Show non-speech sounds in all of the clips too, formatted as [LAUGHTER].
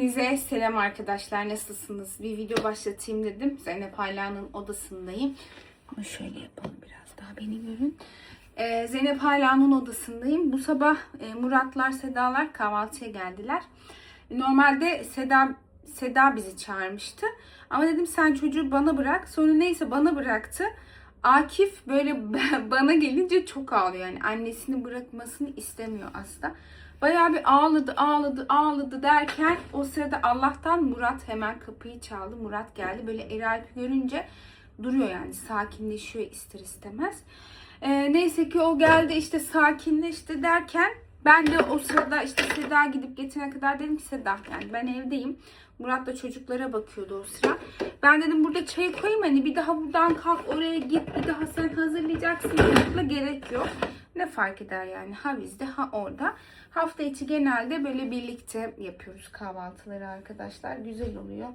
Hepinize selam arkadaşlar. Nasılsınız? Bir video başlatayım dedim. Zeynep Hala'nın odasındayım. Ama şöyle yapalım biraz daha beni görün. Ee, Zeynep Hala'nın odasındayım. Bu sabah e, Muratlar, Sedalar kahvaltıya geldiler. Normalde Seda Seda bizi çağırmıştı. Ama dedim sen çocuğu bana bırak. Sonra neyse bana bıraktı. Akif böyle [LAUGHS] bana gelince çok ağlıyor. Yani annesini bırakmasını istemiyor aslında. Bayağı bir ağladı, ağladı, ağladı derken o sırada Allah'tan Murat hemen kapıyı çaldı. Murat geldi. Böyle Eralp'i görünce duruyor yani sakinleşiyor ister istemez. Ee, neyse ki o geldi işte sakinleşti derken ben de o sırada işte Seda gidip getirene kadar dedim ki Seda yani ben evdeyim. Murat da çocuklara bakıyordu o sıra. Ben dedim burada çay koyayım hani bir daha buradan kalk oraya git bir daha sen hazırlayacaksın. Çocukla gerek yok. Ne fark eder yani ha bizde ha orada. Hafta içi genelde böyle birlikte yapıyoruz kahvaltıları arkadaşlar. Güzel oluyor.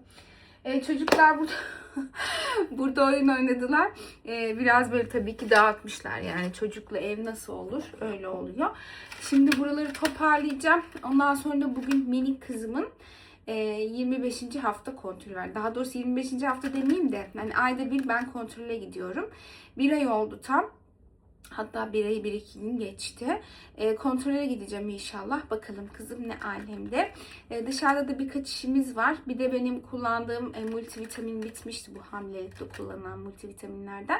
Ee, çocuklar burada [LAUGHS] burada oyun oynadılar. Ee, biraz böyle tabii ki dağıtmışlar. Yani çocukla ev nasıl olur? Öyle oluyor. Şimdi buraları toparlayacağım. Ondan sonra da bugün minik kızımın e, 25. hafta kontrolü var. Daha doğrusu 25. hafta demeyeyim de yani ayda bir ben kontrole gidiyorum. Bir ay oldu tam. Hatta bir ayı bir iki gün geçti. E, kontrole gideceğim inşallah. Bakalım kızım ne alemde. E, dışarıda da birkaç işimiz var. Bir de benim kullandığım e, multivitamin bitmişti. Bu hamilelikte kullanılan multivitaminlerden.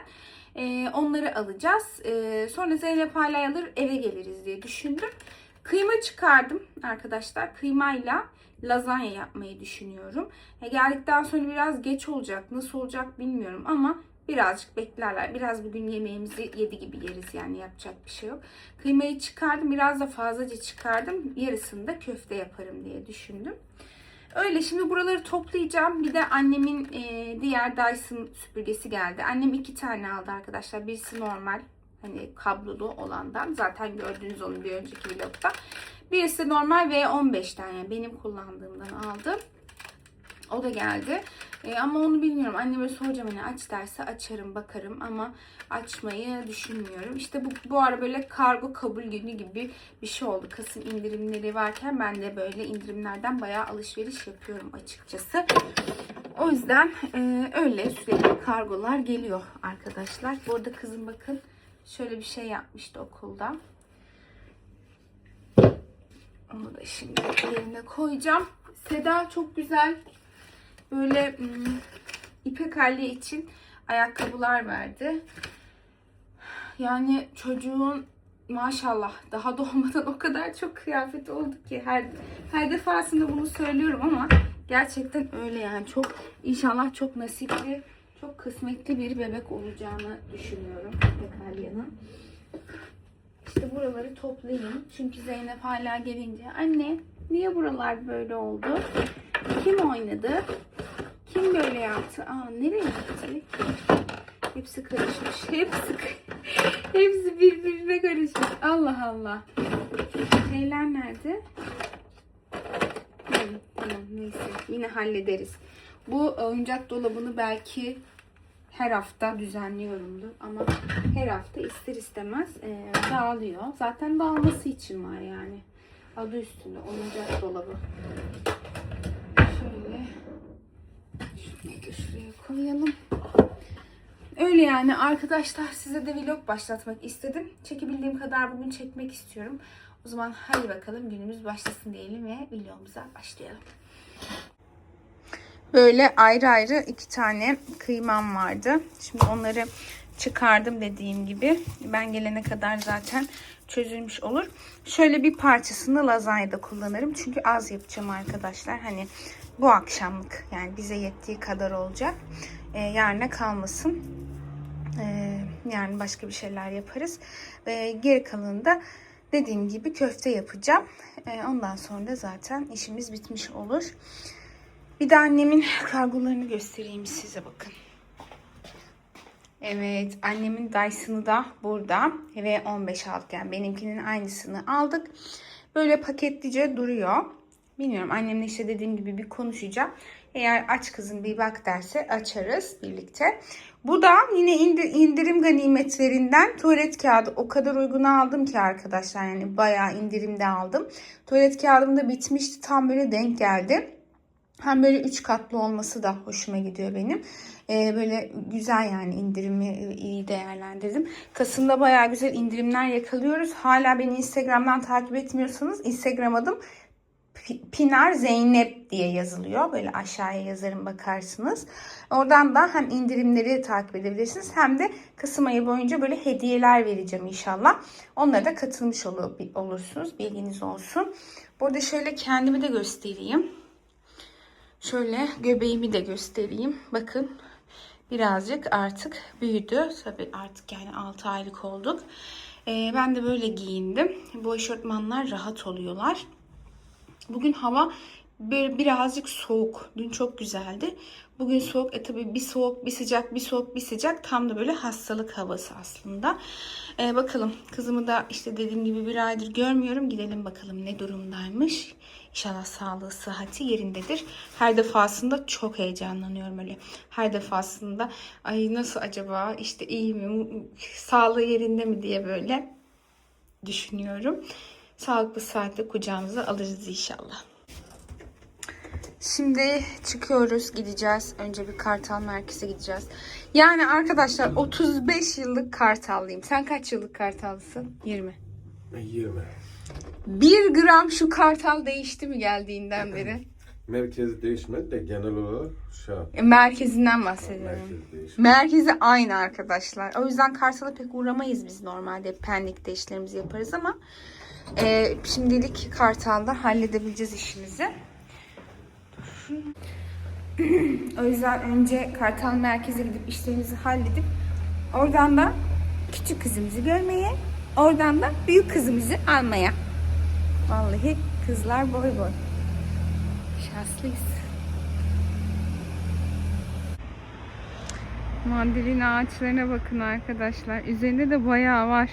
E, onları alacağız. E, sonra Zeynep hala alır eve geliriz diye düşündüm. Kıyma çıkardım arkadaşlar. Kıymayla lazanya yapmayı düşünüyorum. E, geldikten sonra biraz geç olacak. Nasıl olacak bilmiyorum ama birazcık beklerler. Biraz bugün yemeğimizi yedi gibi yeriz yani yapacak bir şey yok. Kıymayı çıkardım. Biraz da fazlaca çıkardım. Yarısını da köfte yaparım diye düşündüm. Öyle şimdi buraları toplayacağım. Bir de annemin e, diğer Dyson süpürgesi geldi. Annem iki tane aldı arkadaşlar. Birisi normal hani kablolu olandan. Zaten gördüğünüz onu bir önceki vlogda. Birisi normal V15'ten yani benim kullandığımdan aldım. O da geldi. E, ama onu bilmiyorum. Anneme soracağım hani aç derse açarım bakarım ama açmayı düşünmüyorum. İşte bu, bu ara böyle kargo kabul günü gibi bir şey oldu. Kasım indirimleri varken ben de böyle indirimlerden bayağı alışveriş yapıyorum açıkçası. O yüzden e, öyle sürekli kargolar geliyor arkadaşlar. Bu arada kızım bakın şöyle bir şey yapmıştı okulda. Onu da şimdi yerine koyacağım. Seda çok güzel böyle ım, İpek Ali için ayakkabılar verdi. Yani çocuğun maşallah daha doğmadan [LAUGHS] o kadar çok kıyafet oldu ki her her defasında bunu söylüyorum ama gerçekten öyle yani çok inşallah çok nasipli çok kısmetli bir bebek olacağını düşünüyorum İpek Ali'nin. İşte buraları toplayayım. Çünkü Zeynep hala gelince anne niye buralar böyle oldu? Kim oynadı? Kim böyle yaptı? Aa nereye gitti? Hepsi karışmış. Hepsi [LAUGHS] hepsi birbirine karışmış. Allah Allah. Şeyler nerede? Hı, tamam neyse. Yine hallederiz. Bu oyuncak dolabını belki her hafta düzenliyorumdur ama her hafta ister istemez e, dağılıyor. Zaten dağılması için var yani. Adı üstünde oyuncak dolabı. Şöyle da şuraya koyalım. Öyle yani arkadaşlar size de vlog başlatmak istedim. Çekebildiğim kadar bugün çekmek istiyorum. O zaman hadi bakalım günümüz başlasın diyelim ve vlogumuza başlayalım. Böyle ayrı ayrı iki tane kıymam vardı. Şimdi onları çıkardım dediğim gibi. Ben gelene kadar zaten çözülmüş olur. Şöyle bir parçasını lazanyada kullanırım. Çünkü az yapacağım arkadaşlar. Hani bu akşamlık yani bize yettiği kadar olacak. Ee, yarına kalmasın. Ee, yani başka bir şeyler yaparız. Ve geri kalanında dediğim gibi köfte yapacağım. Ee, ondan sonra da zaten işimiz bitmiş olur. Bir de annemin kargolarını göstereyim size bakın. Evet annemin Dyson'ı da burada ve 15 aldık yani benimkinin aynısını aldık. Böyle paketlice duruyor. Bilmiyorum annemle işte dediğim gibi bir konuşacağım. Eğer aç kızım bir bak derse açarız birlikte. Bu da yine indirim ganimetlerinden tuvalet kağıdı o kadar uygun aldım ki arkadaşlar yani bayağı indirimde aldım. Tuvalet kağıdım da bitmişti tam böyle denk geldi. Hem böyle üç katlı olması da hoşuma gidiyor benim. Ee, böyle güzel yani indirimi iyi değerlendirdim. Kasım'da bayağı güzel indirimler yakalıyoruz. Hala beni Instagram'dan takip etmiyorsanız Instagram adım Pinar Zeynep diye yazılıyor. Böyle aşağıya yazarım bakarsınız. Oradan da hem indirimleri takip edebilirsiniz hem de Kasım ayı boyunca böyle hediyeler vereceğim inşallah. Onlara da katılmış olur, olursunuz. Bilginiz olsun. Burada şöyle kendimi de göstereyim. Şöyle göbeğimi de göstereyim. Bakın birazcık artık büyüdü. Tabii artık yani 6 aylık olduk. Ee, ben de böyle giyindim. Bu eşortmanlar rahat oluyorlar. Bugün hava bir, birazcık soğuk. Dün çok güzeldi. Bugün soğuk. E tabii bir soğuk, bir sıcak, bir soğuk, bir sıcak. Tam da böyle hastalık havası aslında. Ee, bakalım kızımı da işte dediğim gibi bir aydır görmüyorum. Gidelim bakalım ne durumdaymış. İnşallah sağlığı, sıhhati yerindedir. Her defasında çok heyecanlanıyorum öyle. Her defasında ay nasıl acaba işte iyi mi, sağlığı yerinde mi diye böyle düşünüyorum. Sağlıklı saatte kucağımıza alırız inşallah. Şimdi çıkıyoruz gideceğiz. Önce bir Kartal merkeze gideceğiz. Yani arkadaşlar 35 yıllık Kartallıyım. Sen kaç yıllık Kartallısın? 20. 20. 1 gram şu Kartal değişti mi geldiğinden beri? [CLEARS THROAT] Merkez değişmedi de genel olarak şu an E, Merkezinden bahsediyorum. merkez değişmedi. Merkezi aynı arkadaşlar. O yüzden Kartal'a pek uğramayız biz normalde. Pendik'te işlerimizi yaparız ama e, şimdilik Kartal'da halledebileceğiz işimizi. [CLEARS THROAT] o yüzden önce Kartal merkeze gidip işlerimizi halledip oradan da küçük kızımızı görmeye, oradan da büyük kızımızı almaya. Vallahi kızlar boy boy. Şanslıyız. Mandalina ağaçlarına bakın arkadaşlar. Üzerinde de bayağı var.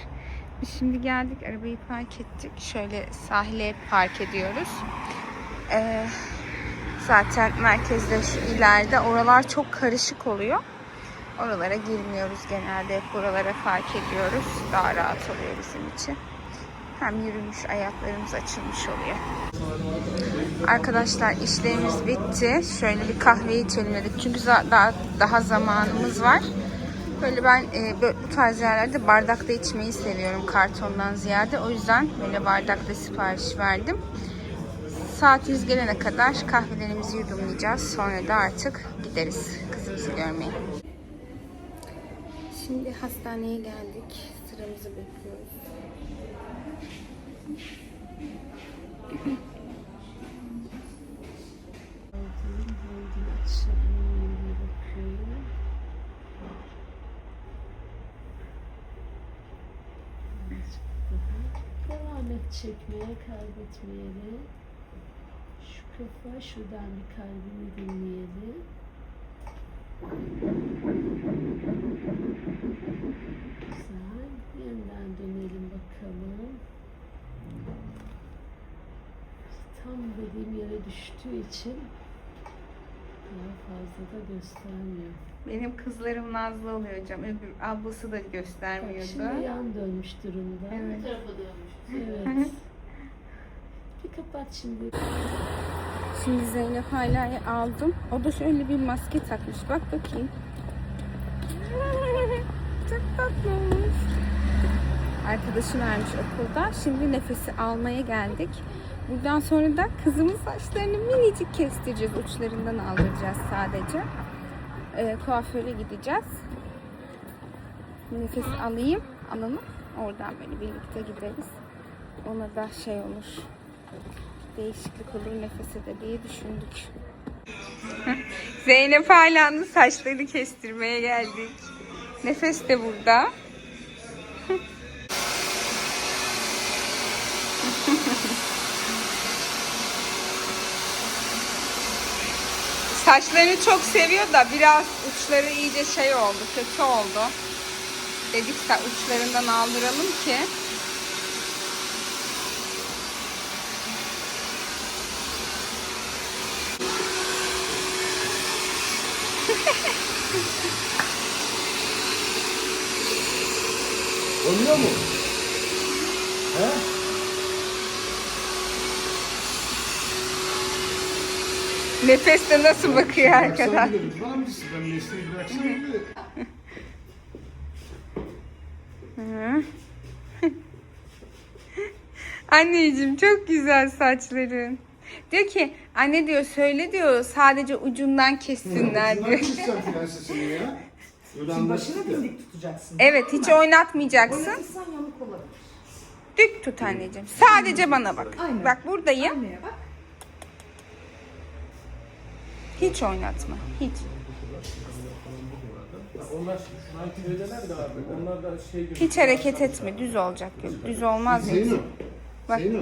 Şimdi geldik arabayı park ettik. Şöyle sahile park ediyoruz. Ee, zaten merkezde şu ileride oralar çok karışık oluyor. Oralara girmiyoruz genelde. Hep buralara park ediyoruz. Daha rahat oluyor bizim için. Hem yürümüş ayaklarımız açılmış oluyor. Arkadaşlar işlerimiz bitti. Şöyle bir kahve içelim dedik. Çünkü daha, daha zamanımız var. Böyle ben e, bu tarz yerlerde bardakta içmeyi seviyorum kartondan ziyade. O yüzden böyle bardakta sipariş verdim. Saatimiz gelene kadar kahvelerimizi yudumlayacağız. Sonra da artık gideriz kızımızı görmeye. Şimdi hastaneye geldik. Sıramızı bekliyoruz. Çekmeye, kaybetmeyelim. Şu kafa, şuradan bir kalbimi dinleyelim. Güzel. Yeniden dönelim bakalım. Tam dediğim yere düştüğü için fazla da göstermiyor. Benim kızlarım nazlı oluyor hocam. Öbür ablası da Bak göstermiyordu. şimdi yan dönmüş durumda. Evet. Evet. bir kapat şimdi. Şimdi Zeynep Hala'yı aldım. O da şöyle bir maske takmış. Bak bakayım. [LAUGHS] Çok tatlı olmuş. Arkadaşım vermiş okulda. Şimdi nefesi almaya geldik. Buradan sonra da kızımın saçlarını minicik kestireceğiz. Uçlarından aldıracağız sadece. Ee, kuaföre gideceğiz. Nefes alayım. Alalım. Oradan böyle birlikte gideriz. Ona da şey olur değişiklik olur nefese de diye düşündük. [LAUGHS] Zeynep Ala'nın saçlarını kestirmeye geldik. Nefes de burada. Saçlarını çok seviyor da biraz uçları iyice şey oldu, kötü oldu. Dedik de uçlarından aldıralım ki Oluyor mu? He? Nefes de nasıl bakıyor arkadan. Ben mesleği. [LAUGHS] Anneciğim çok güzel saçların. Diyor ki anne diyor söyle diyor sadece ucundan kessinler diyor. keseceğim prensesini ya. Öyle Başını ya. dimdik tutacaksın. Evet hiç oynatmayacaksın. Oynatırsan yamuk olabilir. Dük tut anneciğim. Sadece bana bak. Aynen. Bak buradayım. Anneye bak. Hiç oynatma. Hiç. Onlar şu köydeler de abi. Onlar da şey gibi. Hiç hareket etme. Düz olacak. Yok, düz olmaz. Zeyno. Bak. Zeyno.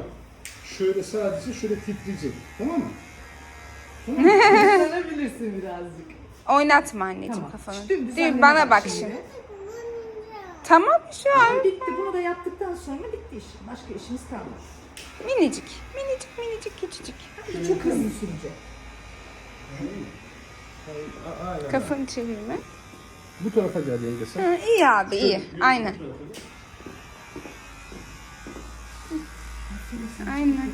Şöyle sadece şöyle titreyecek. Tamam mı? Sanabilirsin [LAUGHS] birazcık. Oynatma anneciğim Tamam. kafanı. Şimdi Değil, bana bak şimdi. şimdi. Tamam şu an. Bitti. Bunu da yaptıktan sonra bitti işin. Başka işimiz kalmadı. Minicik. Minicik minicik küçücük. Çok hızlı sürecek. Kafanı çevirme. Bu tarafa gel yenge sen. Hı, iyi abi iyi. Aynen. Aynen.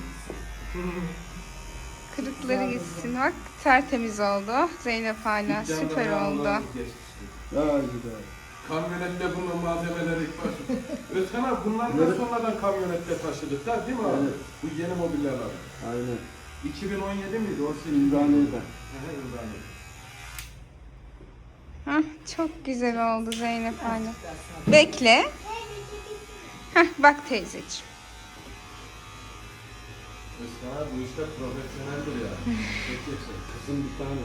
Kırıkları gitsin bak. Tertemiz oldu. Zeynep hala süper oldu. Daha güzel. Kamyonette bunun malzemeleri ilk başı. [LAUGHS] Özkan abi bunlardan sonradan kamyonette taşıdıklar değil mi abi? Bu yeni mobilyalar. Aynen. 2017 miydi? 18 Ümraniye'den. Hah, çok güzel oldu Zeynep hala. Bekle. Hah, bak teyzeciğim. Abi bu işte profesyoneldir ya. Kızım bir tane.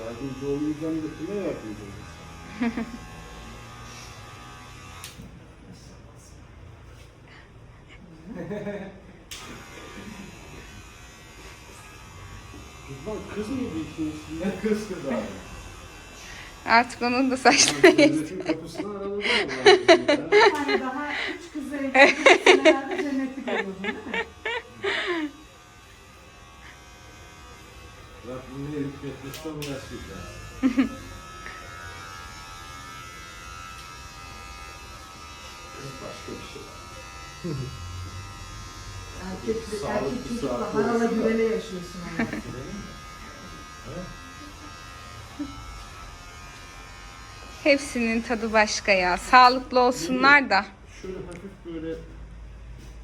Yardımcı olmayacağım da kime yardımcı olacağım? [LAUGHS] kız mı işin Ne kız kız abi. Artık onun da saçları Devletin kapısını araladı mı? Tane [LAUGHS] daha üç kızı evlendirsin herhalde değil mi? Nasip ya. Kız başka bir şey. Erkek, erkek çocukla harala güvele yaşıyorsun [LAUGHS] Hepsinin tadı başka ya. Sağlıklı olsunlar da. Şöyle hafif böyle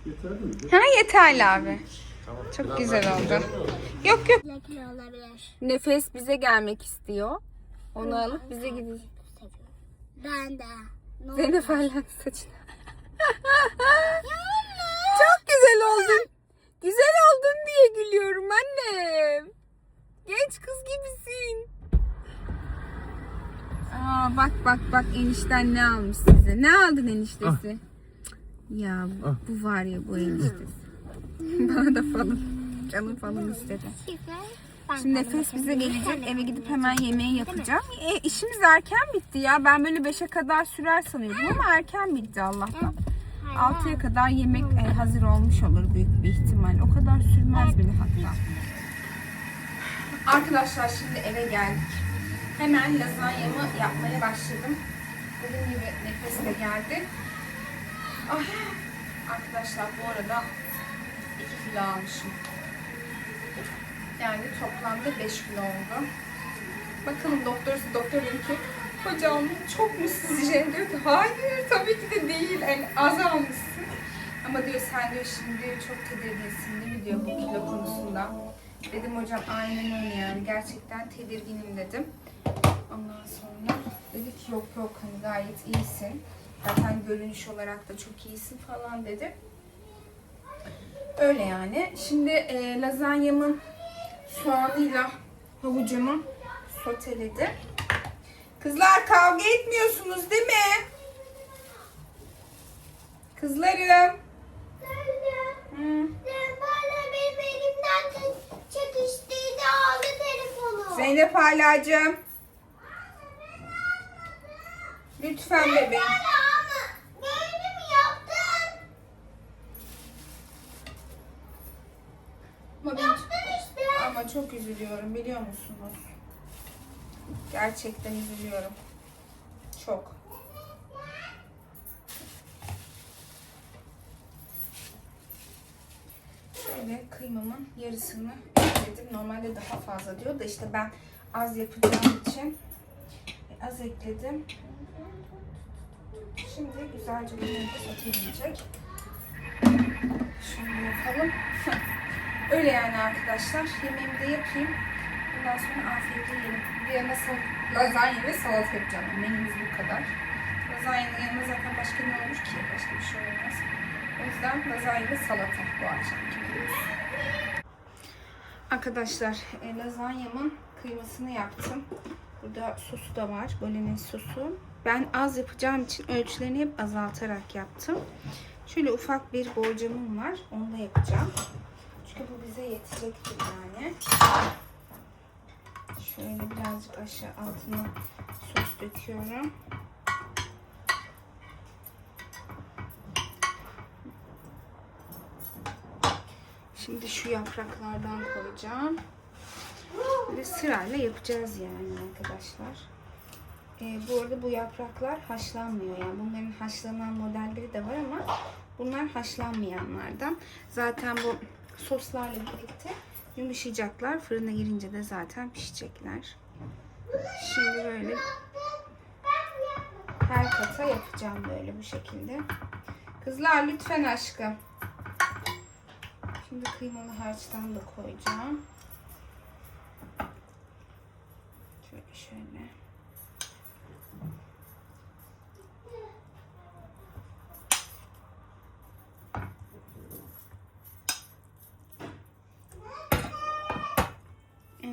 yeterli mi? Ha yeterli abi. Tamam. Çok Biraz güzel daha oldu. mi? Yok yok. Olabilir. Nefes bize gelmek istiyor. Onu alıp bize gideceğiz. Ben de. Ne Zeynep hala saçını. Çok güzel oldun. Güzel oldun diye gülüyorum annem. Genç kız gibisin. Aa, bak bak bak enişten ne almış size. Ne aldın eniştesi? Ya bu var ya bu eniştesi. [LAUGHS] Bana da falan. Canım falan istedi. Şimdi Nefes bize gelecek. Eve gidip hemen yemeği yapacağım. E, işimiz erken bitti ya. Ben böyle 5'e kadar sürer sanıyordum ama erken bitti Allah'tan. 6'ya kadar yemek e, hazır olmuş olur büyük bir ihtimal. O kadar sürmez bile hatta. Arkadaşlar şimdi eve geldik. Hemen lazanyamı yapmaya başladım. Dediğim gibi nefes de geldi. Ah, arkadaşlar bu arada 2 kilo almışım. Yani toplamda 5 kilo oldu. Bakalım doktor, doktor dedi ki hocam çok mu sizce? Diyor ki hayır tabii ki de değil. Yani az almışsın. Ama diyor sen diyor şimdi çok tedirginsin değil mi diyor bu kilo konusunda. Dedim hocam aynen öyle yani gerçekten tedirginim dedim. Ondan sonra dedi ki yok yok hani gayet iyisin. Zaten görünüş olarak da çok iyisin falan dedi. Öyle yani. Şimdi e, lazanyamın soğanıyla havucumu soteledim. Kızlar kavga etmiyorsunuz değil mi? Kızlarım. Hı. Bana benim elimden çekiştiydi aldı telefonu. Zeynep halacığım. Lütfen bebeğim. ama ben- işte. ama çok üzülüyorum biliyor musunuz? Gerçekten üzülüyorum. Çok. Şöyle kıymamın yarısını ekledim. Normalde daha fazla diyor da işte ben az yapacağım için az ekledim. Şimdi güzelce bunu da soteleyecek. Şunu yapalım. [LAUGHS] Öyle yani arkadaşlar. Yemeğimi de yapayım. Bundan sonra afiyetle yiyelim. Bir yana lazanya ve salata yapacağım. Menümüz bu kadar. Lazanyanın yanına zaten başka ne olur ki? Başka bir şey olmaz. O yüzden lazanya ve salata bu akşamki menümüz. Arkadaşlar e, lazanyamın kıymasını yaptım. Burada sosu da var. Bolognese sosu. Ben az yapacağım için ölçülerini hep azaltarak yaptım. Şöyle ufak bir borcamım var. Onu da yapacağım. Çünkü bu bize yetecektir yani. Şöyle birazcık aşağı altına sos döküyorum. Şimdi şu yapraklardan koyacağım. Ve sırayla yapacağız yani arkadaşlar. Ee, bu arada bu yapraklar haşlanmıyor. Yani bunların haşlanan modelleri de var ama bunlar haşlanmayanlardan. Zaten bu soslarla birlikte yumuşayacaklar. Fırına girince de zaten pişecekler. Şimdi böyle her kata yapacağım böyle bu şekilde. Kızlar lütfen aşkım. Şimdi kıymalı harçtan da koyacağım. Şöyle şöyle.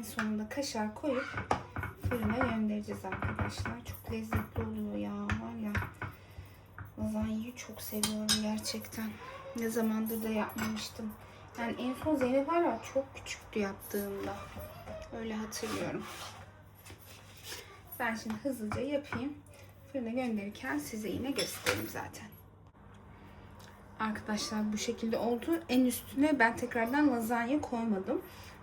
Sonunda kaşar koyup fırına göndereceğiz arkadaşlar. Çok lezzetli oluyor ya var ya. Lazanyayı çok seviyorum gerçekten. Ne zamandır da yapmamıştım. Yani en son Zeynep hala çok küçüktü yaptığımda. Öyle hatırlıyorum. Ben şimdi hızlıca yapayım. Fırına gönderirken size yine göstereyim zaten. Arkadaşlar bu şekilde oldu. En üstüne ben tekrardan lazanya koymadım.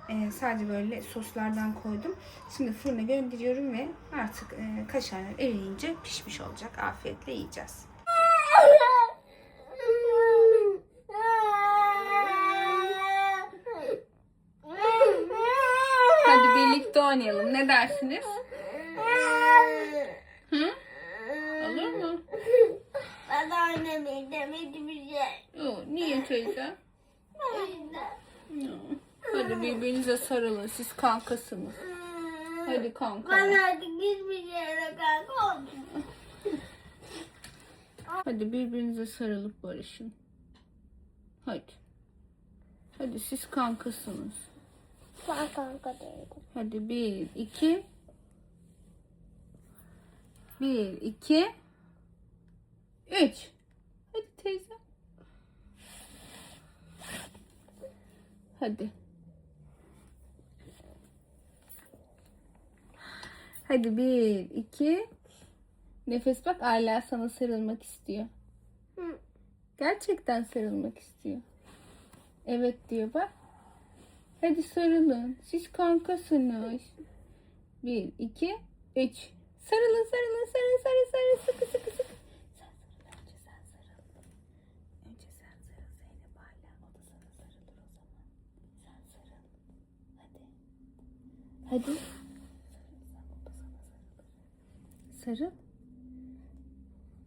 Ee, sadece böyle soslardan koydum. Şimdi fırına gönderiyorum ve artık e, kaşarlar eriyince pişmiş olacak. Afiyetle yiyeceğiz. Hadi birlikte oynayalım. Ne dersiniz? Hı? Olur mu? Ben oynamayı demedim bir şey. Niye teyze? Yok. Hadi birbirinize sarılın. Siz kankasınız. Hadi kanka. Ben artık hiçbir yere kanka oldum. Hadi birbirinize sarılıp barışın. Hadi. Hadi siz kankasınız. Ben kanka değilim. Hadi bir, iki. Bir, iki. Üç. Hadi teyze. Hadi. Hadi bir, iki. Nefes bak Ayla sana sarılmak istiyor. Hı. Gerçekten sarılmak istiyor. Evet diyor bak. Hadi sarılın. Siz kankasınız. Bir, iki, üç. Sarılın, sarılın, sarıl, sarıl, sarıl. Sıkı, sıkı, sıkı. Sen sarıl, önce sen sarıl. Önce sen sarıl Zeynep hala. O da sana sarılır o zaman. Sen sarıl. Hadi. Hadi. Sarıl, sen, o da sana sarılır. Sarıl.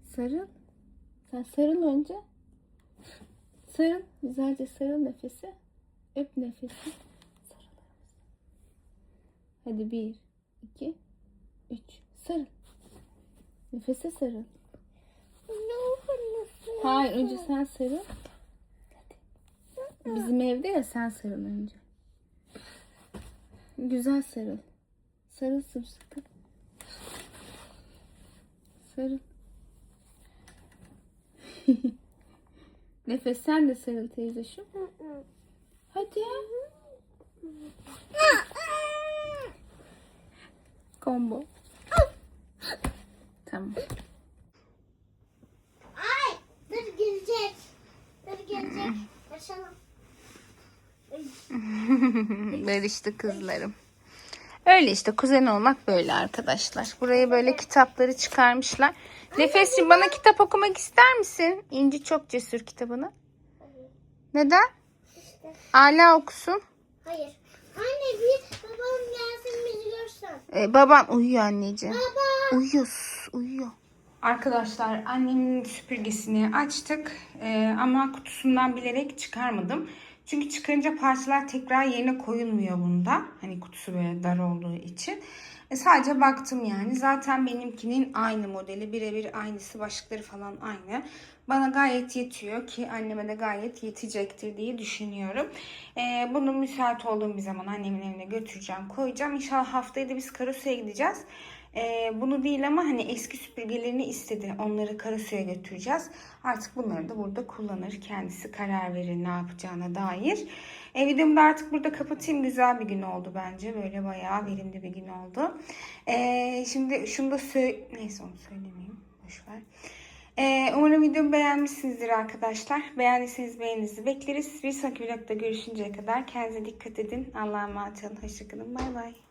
Sarıl. Sen sarıl önce. Sarıl. Güzelce sarıl nefesi. Öp nefesi. Mısın? Hadi bir, iki, üç. Sarıl. Nefese sarıl. Hayır önce sen sarıl. Hadi. Bizim evde ya sen sarıl önce. Güzel sarıl. Sarıl sımsıkı. Sarıl. [LAUGHS] Nefes sen de sarıl teyzeşim. Hadi. Combo. Tamam. Ay dur gelecek. Dur gelecek. Başalım. [LAUGHS] Barıştı kızlarım. Öyle işte kuzen olmak böyle arkadaşlar. Buraya böyle kitapları çıkarmışlar. Nefesciğim bana kitap okumak ister misin? İnci çok cesur kitabını. Neden? İşte. Ala okusun. Hayır. Anne bir babam gelsin bizi görsen. Ee, baban uyuyor anneciğim. Baba. Uyuyor. Uyuyor. Arkadaşlar annemin süpürgesini açtık ee, ama kutusundan bilerek çıkarmadım. Çünkü çıkarınca parçalar tekrar yerine koyulmuyor bunda. Hani kutusu böyle dar olduğu için. E, sadece baktım yani. Zaten benimkinin aynı modeli. Birebir aynısı. Başlıkları falan aynı. Bana gayet yetiyor ki anneme de gayet yetecektir diye düşünüyorum. Ee, bunu müsait olduğum bir zaman annemin evine götüreceğim, koyacağım. İnşallah haftaya da biz Karasu'ya gideceğiz. Ee, bunu değil ama hani eski süpürgelerini istedi. Onları Karasu'ya götüreceğiz. Artık bunları da burada kullanır. Kendisi karar verir ne yapacağına dair. E, videomu da artık burada kapatayım. Güzel bir gün oldu bence. Böyle bayağı verimli bir gün oldu. Ee, şimdi şunu da söyle... Neyse onu söylemeyeyim. Boşver. Ee, umarım videomu beğenmişsinizdir arkadaşlar. Beğendiyseniz beğeninizi bekleriz. Bir sonraki vlogda görüşünceye kadar kendinize dikkat edin. Allah'a emanet olun. Hoşçakalın. Bay bay.